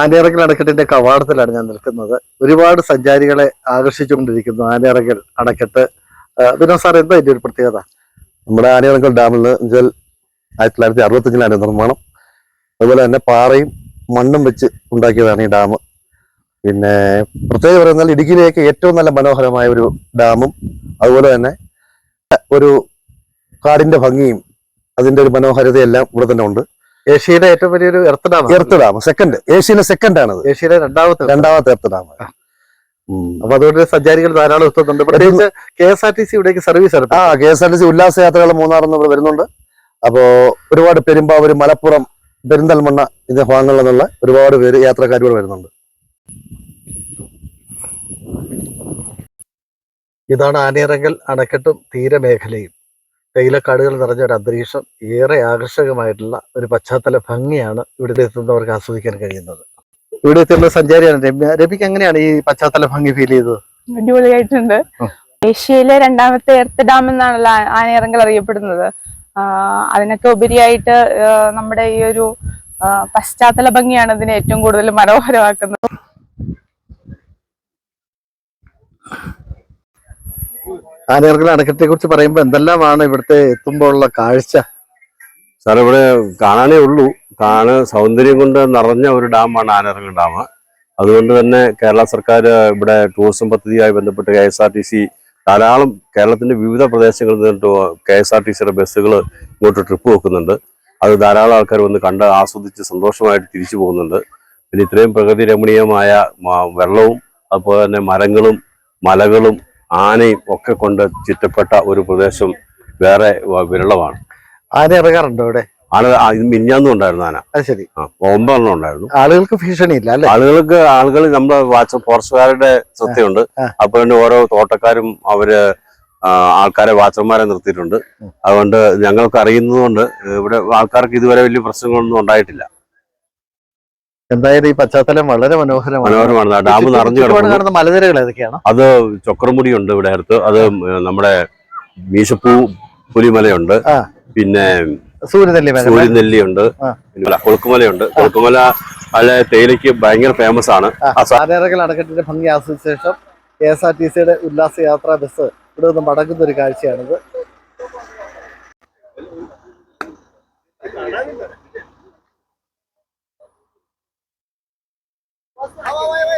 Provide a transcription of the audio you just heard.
ആനയിറക്കൽ അണക്കെട്ടിന്റെ കവാടത്തിലാണ് ഞാൻ നിൽക്കുന്നത്. ഒരുപാട് സഞ്ചാരികളെ ആകർഷിച്ചുകൊണ്ടിരിക്കുന്നു ആനയിറക്കൽ അണക്കെട്ട്. വിനോദ് സാർ എന്താ ഇതിന്റെ ഒരു പ്രത്യേകത? നമ്മുടെ ആനയിറക്കൽ ഡാമിൽ വെച്ചാൽ ആയിരത്തി തൊള്ളായിരത്തി അറുപത്തഞ്ചിലാണ് നിർമ്മാണം. അതുപോലെ തന്നെ പാറയും മണ്ണും വെച്ച് ഉണ്ടാക്കിയതാണ് ഈ ഡാം. പിന്നെ പ്രത്യേകം പറയുന്നാൽ ഇടുക്കിയിലേക്ക് ഏറ്റവും നല്ല മനോഹരമായ ഒരു ഡാമും അതുപോലെ തന്നെ ഒരു കാടിന്റെ ഭംഗിയും അതിന്റെ ഒരു മനോഹാരിതയെല്ലാം ഇവിടെ തന്നെ ഉണ്ട്. ഏഷ്യയുടെ ഏറ്റവും വലിയൊരു earth dam earth dam second ഏഷ്യയിലെ സെക്കൻഡ് ആണ് ഏഷ്യയിലെ രണ്ടാമത്തെ രണ്ടാമത്തെ എർത്ത് ഡാം. അപ്പൊ അതുകൊണ്ട് സഞ്ചാരികൾ ധാരാളം എത്തുന്നുണ്ട്. പ്രത്യേകിച്ച് K S R T C ഇവിടേക്ക് സർവീസ് ആ K S R T C ഉല്ലാസ യാത്രകൾ മൂന്നാറിൽ നിന്ന് ഇവിടെ വരുന്നുണ്ട്. അപ്പോ ഒരുപാട് പെരുമ്പാവൂർ മലപ്പുറം പെരിന്തൽമണ്ണ ഇതിന്റെ ഭാഗങ്ങളിൽ നിന്നുള്ള ഒരുപാട് പേര് യാത്രക്കാർ ഇവിടെ വരുന്നുണ്ട്. ഇതാണ് ആനയിറങ്കൽ അണക്കെട്ടും തീരമേഖലയും. തേയിലക്കാടുകൾ നിറഞ്ഞ ഒരു അന്തരീക്ഷം ഏറെ ആകർഷകമായിട്ടുള്ള ഒരു പശ്ചാത്തല ഭംഗിയാണ് ഇവിടെ എത്തുന്നവർക്ക് ആസ്വദിക്കാൻ കഴിയുന്നത്. ഇവിടെ എത്തുന്ന സഞ്ചാരിയാണ് രമ്യ. രമ്യക്ക് എങ്ങനെയാണ് ഈ പശ്ചാത്തല ഭംഗി ഫീൽ ചെയ്തത്? അടിപൊളിയായിട്ടുണ്ട്. ഏഷ്യയിലെ രണ്ടാമത്തെ എർത്ത് ഡാം എന്നാണല്ലോ ആനയിറങ്കൽ അറിയപ്പെടുന്നത്. അതിനൊക്കെ ഉപരിയായിട്ട് നമ്മുടെ ഈ ഒരു പശ്ചാത്തല ഭംഗിയാണ് ഇതിനെ ഏറ്റവും കൂടുതൽ മനോഹരമാക്കുന്നത്. ആനയിറങ്കൽ അണക്കെട്ടിനെ കുറിച്ച് പറയുമ്പോൾ എന്തെല്ലാമാണ് ഇവിടുത്തെ എത്തുമ്പോൾ ഉള്ള കാഴ്ച? സാർ ഇവിടെ കാണാനേ ഉള്ളൂ. കാണ സൗന്ദര്യം കൊണ്ട് നിറഞ്ഞ ഒരു ഡാമാണ് ആനയിറങ്ങൽ ഡാം. അതുകൊണ്ട് തന്നെ കേരള സർക്കാർ ഇവിടെ ടൂറിസം പദ്ധതിയായി ബന്ധപ്പെട്ട് K S R T C ധാരാളം കേരളത്തിന്റെ വിവിധ പ്രദേശങ്ങളിൽ നിന്നിട്ട് കെ എസ് ആർ ടി സിയുടെ ബസ്സുകൾ ഇങ്ങോട്ട് ട്രിപ്പ് വെക്കുന്നുണ്ട്. അത് ധാരാളം ആൾക്കാർ വന്ന് കണ്ട് ആസ്വദിച്ച് സന്തോഷമായിട്ട് തിരിച്ചു പോകുന്നുണ്ട്. പിന്നെ ഇത്രയും പ്രകൃതി രമണീയമായ വെള്ളവും അതുപോലെ തന്നെ മരങ്ങളും മലകളും ആനയും ഒക്കെ കൊണ്ട് ചുറ്റപ്പെട്ട ഒരു പ്രദേശം വേറെ വിരളമാണ്. ആന ഇറങ്ങാറുണ്ടോ ഇവിടെ ആന മിഞ്ഞാന്നും ഉണ്ടായിരുന്നു ആന. അത് ശരി. ആ ഒമ്പതെണ്ണം ഉണ്ടായിരുന്നു. ആളുകൾക്ക് ഭീഷണി ഇല്ല അല്ലേ? ആളുകൾക്ക് ആളുകൾ നമ്മുടെ വാച്ച് ഫോറസ്റ്റുകാരുടെ ശ്രദ്ധയുണ്ട്. അപ്പൊ തന്നെ ഓരോ തോട്ടക്കാരും അവർ ആൾക്കാരെ വാച്ചർമാരെ നിർത്തിയിട്ടുണ്ട്. അതുകൊണ്ട് ഞങ്ങൾക്ക് അറിയുന്നതുകൊണ്ട് ഇവിടെ ആൾക്കാർക്ക് ഇതുവരെ വലിയ പ്രശ്നങ്ങളൊന്നും ഉണ്ടായിട്ടില്ല. എന്തായാലും ഈ പശ്ചാത്തലം വളരെ മനോഹരമാണ്. മനോഹരമാണ്. ഡാം നിറഞ്ഞു കിടക്കുന്ന. മലനിരകൾ ഏതൊക്കെയാണ്? അത് ചക്രമുടി ഉണ്ട് ഇവിടെ അടുത്ത്. അത് നമ്മുടെ മീശപ്പൂ പുലിമലയുണ്ട്. പിന്നെ സൂര്യനെല്ലി സൂര്യനെല്ലി ഉണ്ട് കൊളുക്കുമലയുണ്ട്. കൊളുക്കുമല അല്ലെ തേയിലയ്ക്ക് ഭയങ്കര ഫേമസ് ആണ്. അണക്കെട്ടിന്റെ ഭംഗി ആസ്വദിച്ച ശേഷം കെ എസ് ആർ ടി സിയുടെ ഉല്ലാസ യാത്രാ ബസ് ഇവിടെ നിന്ന് മടങ്ങുന്ന ഒരു കാഴ്ചയാണിത്. Gracias.